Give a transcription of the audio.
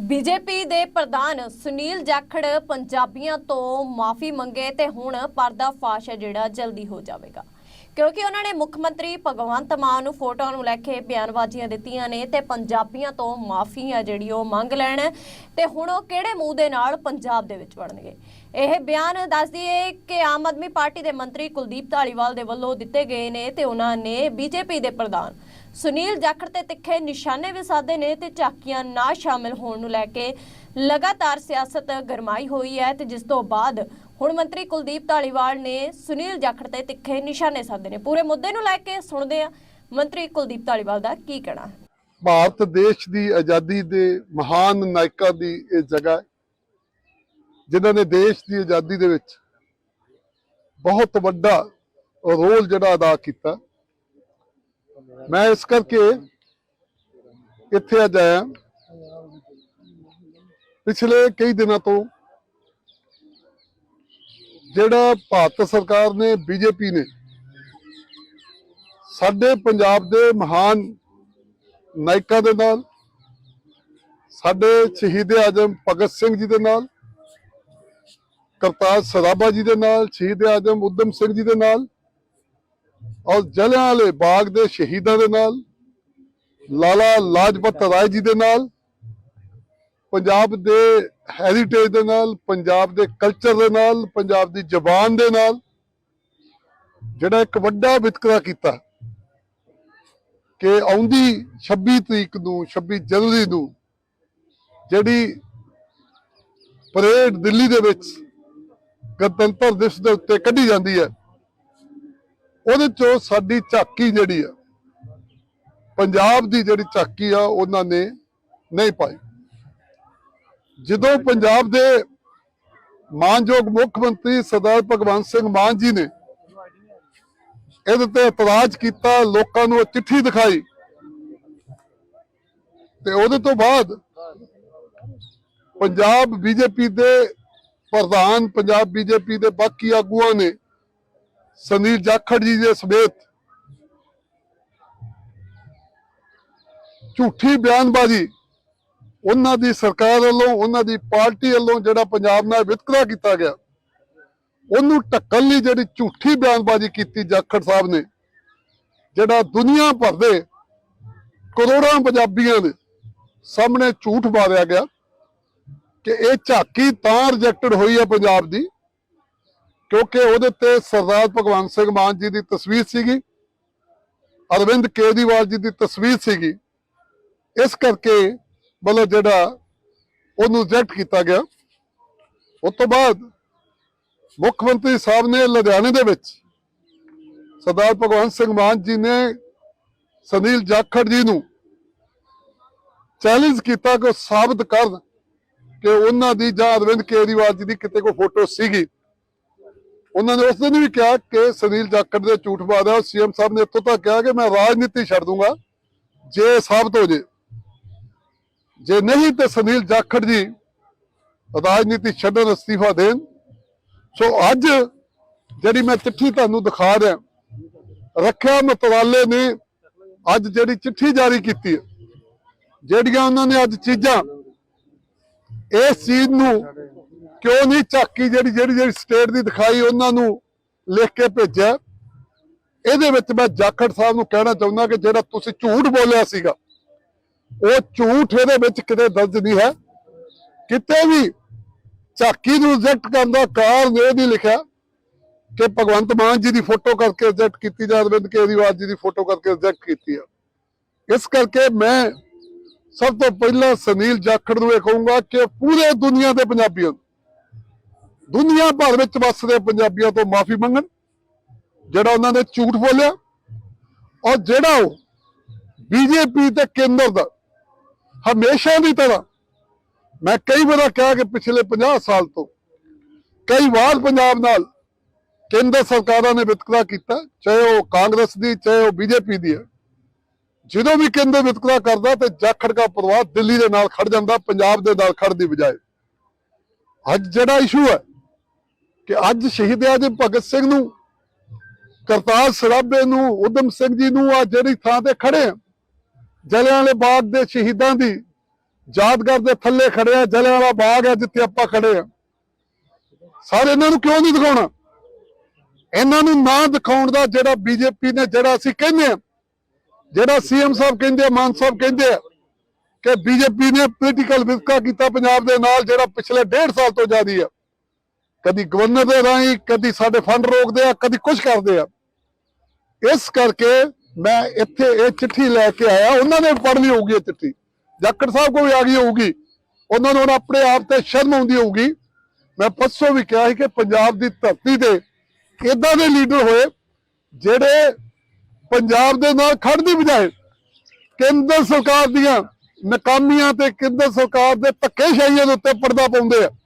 BJP ਦੇ ਪ੍ਰਧਾਨ ਸੁਨੀਲ ਜਾਖੜ ਪੰਜਾਬੀਆਂ ਤੋਂ ਮਾਫੀ ਮੰਗੇ ਤੇ ਹੁਣ ਪਰਦਾ ਫਾਸ਼ ਹੈ ਜਿਹੜਾ ਜਲਦੀ ਹੋ ਜਾਵੇਗਾ। ਕਿਉਂਕਿ ਉਹਨਾਂ ਨੇ ਮੁੱਖ ਮੰਤਰੀ ਭਗਵੰਤ ਮਾਨ ਨੂੰ ਫੋਟੋਆਂ ਨੂੰ ਲੈ ਕੇ ਬਿਆਨਬਾਜ਼ੀਆਂ ਦਿੱਤੀਆਂ ਨੇ ਤੇ ਪੰਜਾਬੀਆਂ ਤੋਂ ਮਾਫੀ ਆ ਜਿਹੜੀ ਉਹ ਮੰਗ ਲੈਣ। ਤੇ ਹੁਣ ਉਹ ਕਿਹੜੇ ਮੂੰਹ ਦੇ ਨਾਲ ਪੰਜਾਬ ਦੇ ਵਿੱਚ ਵੜਨਗੇ? ਇਹ ਬਿਆਨ ਦੱਸਦੀ ਹੈ ਕਿ ਆਮ ਆਦਮੀ ਪਾਰਟੀ ਦੇ ਮੰਤਰੀ ਕੁਲਦੀਪ ਧਾਲੀਵਾਲ ਦੇ ਵੱਲੋਂ ਦਿੱਤੇ ਗਏ ਨੇ ਤੇ ਉਹਨਾਂ ਨੇ ਬੀਜੇਪੀ ਦੇ ਪ੍ਰਧਾਨ ਸੁਨੀਲ ਜਾਖੜ ਤੇ ਤਿੱਖੇ ਨਿਸ਼ਾਨੇ ਵੀ ਸਾਧੇ ਨੇ ਤੇ ਝਾਕੀਆਂ ਨਾ ਸ਼ਾਮਿਲ ਹੋਣ ਨੂੰ ਲੈ ਕੇ ਲਗਾਤਾਰ ਸਿਆਸਤ ਗਰਮਾਈ ਹੋਈ ਹੈ ਤੇ ਜਿਸ ਤੋਂ ਬਾਅਦ ਹੁਣ ਮੰਤਰੀ ਕੁਲਦੀਪ ਧਾਲੀਵਾਲ ਨੇ ਸੁਨੀਲ ਜਾਖੜ ਤੇ ਤਿੱਖੇ ਨਿਸ਼ਾਨੇ ਸਾਧੇ ਨੇ। ਪੂਰੇ ਮੁੱਦੇ ਨੂੰ ਲੈ ਕੇ ਸੁਣਦੇ ਆ ਮੰਤਰੀ ਕੁਲਦੀਪ ਧਾਲੀਵਾਲ ਦਾ ਕੀ ਕਹਿਣਾ। ਭਾਰਤ ਦੇਸ਼ ਦੀ ਆਜ਼ਾਦੀ ਦੇ ਮਹਾਨ ਨਾਇਕਾਂ ਦੀ ਇਹ ਜਗ੍ਹਾ ਹੈ, ਜਿਨ੍ਹਾਂ ਨੇ ਦੇਸ਼ ਦੀ ਆਜ਼ਾਦੀ ਦੇ ਵਿੱਚ ਬਹੁਤ ਵੱਡਾ ਰੋਲ ਜਿਹੜਾ ਅਦਾ ਕੀਤਾ। ਮੈਂ ਇਸ ਕਰਕੇ ਇੱਥੇ ਅੱਜ ਆਇਆ। ਪਿਛਲੇ ਕਈ ਦਿਨਾਂ ਤੋਂ ਜਿਹੜਾ ਭਾਰਤ ਸਰਕਾਰ ਨੇ, ਬੀਜੇਪੀ ਨੇ ਸਾਡੇ ਪੰਜਾਬ ਦੇ ਮਹਾਨ ਨਾਇਕਾਂ ਦੇ ਨਾਲ, ਸਾਡੇ ਸ਼ਹੀਦ ਆਜਮ ਭਗਤ ਸਿੰਘ ਜੀ ਦੇ ਨਾਲ, ਕਰਤਾਰ ਸਰਾਭਾ ਜੀ ਦੇ ਨਾਲ, ਸ਼ਹੀਦ ਆਜਮ ਉਦਮ ਸਿੰਘ ਜੀ ਦੇ ਨਾਲ ਔਰ ਜਲਿਆਂ ਵਾਲੇ ਬਾਗ ਦੇ ਸ਼ਹੀਦਾਂ ਦੇ ਨਾਲ, ਲਾਲਾ ਲਾਜਪਤ ਰਾਏ ਜੀ ਦੇ ਨਾਲ ਪੰਜਾਬ ਦੇ ਹੈਰੀਟੇਜ ਦੇ ਨਾਲ, ਪੰਜਾਬ ਦੇ ਕਲਚਰ ਦੇ ਨਾਲ, ਪੰਜਾਬ ਦੀ ਜ਼ਬਾਨ ਦੇ ਨਾਲ ਜਿਹੜਾ ਇੱਕ ਵੱਡਾ ਵਿਤਕਰਾ ਕੀਤਾ ਕਿ ਆਉਂਦੀ 26 ਤਰੀਕ ਨੂੰ 26 ਜਨਵਰੀ ਨੂੰ ਜਿਹੜੀ ਪਰੇਡ ਦਿੱਲੀ ਦੇ ਵਿੱਚ ਗਣਤੰਤਰ ਦਿਵਸ ਦੇ ਉੱਤੇ ਕੱਢੀ ਜਾਂਦੀ ਹੈ, ਉਹਦੇ ਚੋਂ ਸਾਡੀ ਝਾਕੀ ਜਿਹੜੀ ਆ, ਪੰਜਾਬ ਦੀ ਜਿਹੜੀ ਝਾਕੀ ਆ, ਉਹਨਾਂ ਨੇ ਨਹੀਂ ਪਾਈ। ਜਦੋਂ ਪੰਜਾਬ ਦੇ ਮਾਨਯੋਗ ਮੁੱਖ ਮੰਤਰੀ ਸਰਦਾਰ ਭਗਵੰਤ ਸਿੰਘ ਮਾਨ ਜੀ ਨੇ ਇਹਦੇ ਤੇ ਇਤਰਾਜ਼ ਕੀਤਾ, ਲੋਕਾਂ ਨੂੰ ਉਹ ਚਿੱਠੀ ਦਿਖਾਈ, ਤੇ ਉਹਦੇ ਤੋਂ ਬਾਅਦ ਪੰਜਾਬ ਬੀਜੇਪੀ ਦੇ ਪ੍ਰਧਾਨ, ਪੰਜਾਬ ਬੀਜੇਪੀ ਦੇ ਬਾਕੀ ਆਗੂਆਂ ਨੇ ਸੁਨੀਲ ਜਾਖੜ ਜੀ ਦੇ ਸਮੇਤ ਝੂਠੀ ਬਿਆਨਬਾਜ਼ੀ ਉਹਨਾਂ ਦੀ ਸਰਕਾਰ ਵੱਲੋਂ, ਉਹਨਾਂ ਦੀ ਪਾਰਟੀ ਵੱਲੋਂ ਜਿਹੜਾ ਪੰਜਾਬ ਨਾਲ ਵਿਤਕਰਾ ਕੀਤਾ ਗਿਆ, ਉਹਨੂੰ ਢੱਕਣ ਲਈ ਜਿਹੜੀ ਝੂਠੀ ਬਿਆਨਬਾਜ਼ੀ ਕੀਤੀ ਜਾਖੜ ਸਾਹਿਬ ਨੇ, ਜਿਹੜਾ ਦੁਨੀਆ ਭਰ ਦੇ ਕਰੋੜਾਂ ਪੰਜਾਬੀਆਂ ਦੇ ਸਾਹਮਣੇ ਝੂਠ ਮਾਰਿਆ ਗਿਆ ਕਿ ਇਹ ਝਾਕੀ ਤਾਂ ਰਿਜੈਕਟਡ ਹੋਈ ਹੈ ਪੰਜਾਬ ਦੀ, ਕਿਉਂਕਿ ਉਹਦੇ ਤੇ ਸਰਦਾਰ ਭਗਵੰਤ ਸਿੰਘ ਮਾਨ ਜੀ ਦੀ ਤਸਵੀਰ ਸੀਗੀ, ਅਰਵਿੰਦ ਕੇਜਰੀਵਾਲ ਜੀ ਦੀ ਤਸਵੀਰ ਸੀਗੀ। ਇਸ ਕਰਕੇ ਮਤਲਬ ਜਿਹੜਾ ਉਹਨੂੰ ਰਿਜੈਕਟ ਕੀਤਾ ਗਿਆ। ਉਸ ਤੋਂ ਬਾਅਦ ਮੁੱਖ ਮੰਤਰੀ ਸਾਹਿਬ ਨੇ ਲੁਧਿਆਣੇ ਦੇ ਵਿੱਚ ਸਰਦਾਰ ਭਗਵੰਤ ਸਿੰਘ ਮਾਨ ਜੀ ਨੇ ਸੁਨੀਲ ਜਾਖੜ ਜੀ ਨੂੰ ਚੈਲੰਜ ਕੀਤਾ ਕਿ ਉਹ ਸਾਬਤ ਕਰਨ ਕਿ ਉਹਨਾਂ ਦੀ ਜਾਂ ਅਰਵਿੰਦ ਕੇਜਰੀਵਾਲ ਜੀ ਦੀ ਕਿਤੇ ਕੋਈ ਫੋਟੋ ਸੀਗੀ। ਉਹਨਾਂ ਨੇ ਉਸ ਦਿਨ ਵੀ ਕਿਹਾ ਕਿ ਸੁਨੀਲ ਜਾਖੜ ਦੇ ਝੂਠ ਬਾਦਾ ਸੀਐਮ ਸਾਹਿਬ ਨੇ ਇੱਥੋਂ ਤੱਕ ਕਿਹਾ ਕਿ ਮੈਂ ਰਾਜਨੀਤੀ ਛੱਡ ਦੂੰਗਾ, ਜੇ ਸਾਬਤ ਹੋ ਜੇ। ਜੇ ਨਹੀਂ ਤੇ ਸੁਨੀਲ ਜਾਖੜ ਜੀ ਰਾਜਨੀਤੀ ਛੱਡਣ ਅਸਤੀਫਾ ਦੇਣ। ਸੋ ਅੱਜ ਜਿਹੜੀ ਮੈਂ ਚਿੱਠੀ ਤੁਹਾਨੂੰ ਦਿਖਾ ਰਿਹਾ, ਰੱਖਿਆ ਮਤਵਾਲੇ ਨੇ ਅੱਜ ਜਿਹੜੀ ਚਿੱਠੀ ਜਾਰੀ ਕੀਤੀ ਹੈ, ਜਿਹੜੀਆਂ ਉਹਨਾਂ ਨੇ ਅੱਜ ਚੀਜ਼ਾਂ ਇਸ ਚੀਜ਼ ਨੂੰ ਕਿਉਂ ਨਹੀਂ ਚੱਕੀ ਜਿਹੜੀ ਜਿਹੜੀ ਜਿਹੜੀ ਸਟੇਟ ਦੀ ਦਿਖਾਈ ਉਹਨਾਂ ਨੂੰ ਲਿਖ ਕੇ ਭੇਜਿਆ। ਇਹਦੇ ਵਿੱਚ ਮੈਂ ਜਾਖੜ ਸਾਹਿਬ ਨੂੰ ਕਹਿਣਾ ਚਾਹੁੰਦਾ ਕਿ ਜਿਹੜਾ ਤੁਸੀਂ ਝੂਠ ਬੋਲਿਆ ਸੀਗਾ ਉਹ ਝੂਠ ਇਹਦੇ ਵਿੱਚ ਕਿਤੇ ਦਰਜ ਨਹੀਂ ਹੈ। ਕਿਤੇ ਵੀ ਝਾਕੀ ਨੂੰ ਰਿਜੈਕਟ ਕਰਨ ਦਾ ਕਾਰਨ ਇਹ ਨਹੀਂ ਲਿਖਿਆ ਕਿ ਭਗਵੰਤ ਮਾਨ ਜੀ ਦੀ ਫੋਟੋ ਕਰਕੇ ਰਿਜੈਕਟ ਕੀਤੀ ਜਾਂ ਅਰਵਿੰਦ ਕੇਜਰੀਵਾਲ ਜੀ ਦੀ ਫੋਟੋ ਕਰਕੇ ਰਿਜੈਕਟ ਕੀਤੀ ਆ ਇਸ ਕਰਕੇ ਮੈਂ ਸਭ ਤੋਂ ਪਹਿਲਾਂ ਸੁਨੀਲ ਜਾਖੜ ਨੂੰ ਇਹ ਕਹੂੰਗਾ ਕਿ ਪੂਰੇ ਦੁਨੀਆ ਦੇ ਪੰਜਾਬੀਆਂ ਨੂੰ, ਦੁਨੀਆ ਭਰ ਵਿੱਚ ਵੱਸਦੇ ਪੰਜਾਬੀਆਂ ਤੋਂ ਮਾਫੀ ਮੰਗਣ ਜਿਹੜਾ ਉਹਨਾਂ ਨੇ ਝੂਠ ਬੋਲਿਆ ਔਰ ਜਿਹੜਾ ਉਹ ਬੀਜੇਪੀ ਤੇ ਕੇਂਦਰ ਦਾ ਹਮੇਸ਼ਾ ਦੀ ਤਰ੍ਹਾਂ। ਮੈਂ ਕਈ ਵਾਰ ਕਿਹਾ ਕਿ ਪਿਛਲੇ 50 ਸਾਲ ਤੋਂ, ਕਈ ਵਾਰ ਪੰਜਾਬ ਨਾਲ ਕੇਂਦਰ ਸਰਕਾਰਾਂ ਨੇ ਵਿਤਕਰਾ ਕੀਤਾ, ਚਾਹੇ ਉਹ ਕਾਂਗਰਸ ਦੀ, ਚਾਹੇ ਉਹ ਬੀਜੇਪੀ ਦੀ ਹੈ। ਜਦੋਂ ਵੀ ਕੇਂਦਰ ਵਿਤਕਰਾ ਕਰਦਾ ਤੇ ਜਾਖੜ ਦਾ ਪਰਿਵਾਰ ਦਿੱਲੀ ਦੇ ਨਾਲ ਖੜ ਜਾਂਦਾ, ਪੰਜਾਬ ਦੇ ਨਾਲ ਖੜ ਦੀ ਬਜਾਏ। ਅੱਜ ਜਿਹੜਾ ਇਸ਼ੂ ਹੈ ਕਿ ਅੱਜ ਸ਼ਹੀਦ ਆਜਮ ਭਗਤ ਸਿੰਘ ਨੂੰ, ਕਰਤਾਰ ਸਰਾਭੇ ਨੂੰ ਉਦਮ ਸਿੰਘ ਜੀ ਨੂੰ ਆ ਜਿਹੜੀ ਥਾਂ ਤੇ ਖੜੇ ਆ ਜਲਿਆਂ ਵਾਲੇ ਬਾਗ ਦੇ ਸ਼ਹੀਦਾਂ ਦੀ ਯਾਦਗਾਰ ਦੇ ਥੱਲੇ ਖੜੇ ਆ ਜਲਿਆਂਵਾਲਾ ਬਾਗ ਹੈ ਜਿੱਥੇ ਆਪਾਂ ਖੜੇ ਆ। ਸਾਰੇ, ਇਹਨਾਂ ਨੂੰ ਕਿਉਂ ਨਹੀਂ ਦਿਖਾਉਣਾ? ਇਹਨਾਂ ਨੂੰ ਨਾ ਦਿਖਾਉਣ ਦਾ ਜਿਹੜਾ ਬੀਜੇਪੀ ਨੇ, ਜਿਹੜਾ ਅਸੀਂ ਕਹਿੰਦੇ ਆ, ਜਿਹੜਾ ਸੀਐਮ ਸਾਹਿਬ ਕਹਿੰਦੇ ਆ, ਮਾਨ ਸਾਹਿਬ ਕਹਿੰਦੇ ਆ, ਕਿ ਬੀਜੇਪੀ ਨੇ ਪੋਲੀਟੀਕਲ ਵਿਤਕਰਾ ਕੀਤਾ ਪੰਜਾਬ ਦੇ ਨਾਲ, ਜਿਹੜਾ ਪਿਛਲੇ ਡੇਢ ਸਾਲ ਤੋਂ ਜ਼ਿਆਦੀ ਆ। ਕਦੀ ਗਵਰਨਰ ਦੇ ਰਾਹੀਂ, ਕਦੀ ਸਾਡੇ ਫੰਡ ਰੋਕਦੇ ਆ, ਕਦੀ ਕੁਝ ਕਰਦੇ ਆ। ਇਸ ਕਰਕੇ ਮੈਂ ਇੱਥੇ ਇਹ ਚਿੱਠੀ ਲੈ ਕੇ ਆਇਆ, ਉਹਨਾਂ ਨੇ ਪੜ੍ਹਨੀ ਹੋਊਗੀ ਇਹ ਚਿੱਠੀ। ਜਾਖੜ ਸਾਹਿਬ ਕੋਲ ਵੀ ਆ ਗਈ ਹੋਊਗੀ। ਉਹਨਾਂ ਨੂੰ ਹੁਣ ਆਪਣੇ ਆਪ ਤੇ ਸ਼ਰਮ ਆਉਂਦੀ ਹੋਊਗੀ। ਮੈਂ ਪਰਸੋਂ ਵੀ ਕਿਹਾ ਸੀ ਕਿ ਪੰਜਾਬ ਦੀ ਧਰਤੀ ਤੇ ਇਦਾਂ ਦੇ ਲੀਡਰ ਹੋਏ, ਜਿਹੜੇ ਪੰਜਾਬ ਦੇ ਨਾਲ ਖੜ੍ਹਨ ਦੀ ਬਜਾਏ ਕੇਂਦਰ ਸਰਕਾਰ ਦੀਆਂ ਨਾਕਾਮੀਆਂ ਤੇ ਕੇਂਦਰ ਸਰਕਾਰ ਦੇ ਧੱਕੇਸ਼ਾਹੀਆਂ ਦੇ ਉੱਤੇ ਪਰਦਾ ਪਾਉਂਦੇ ਆ।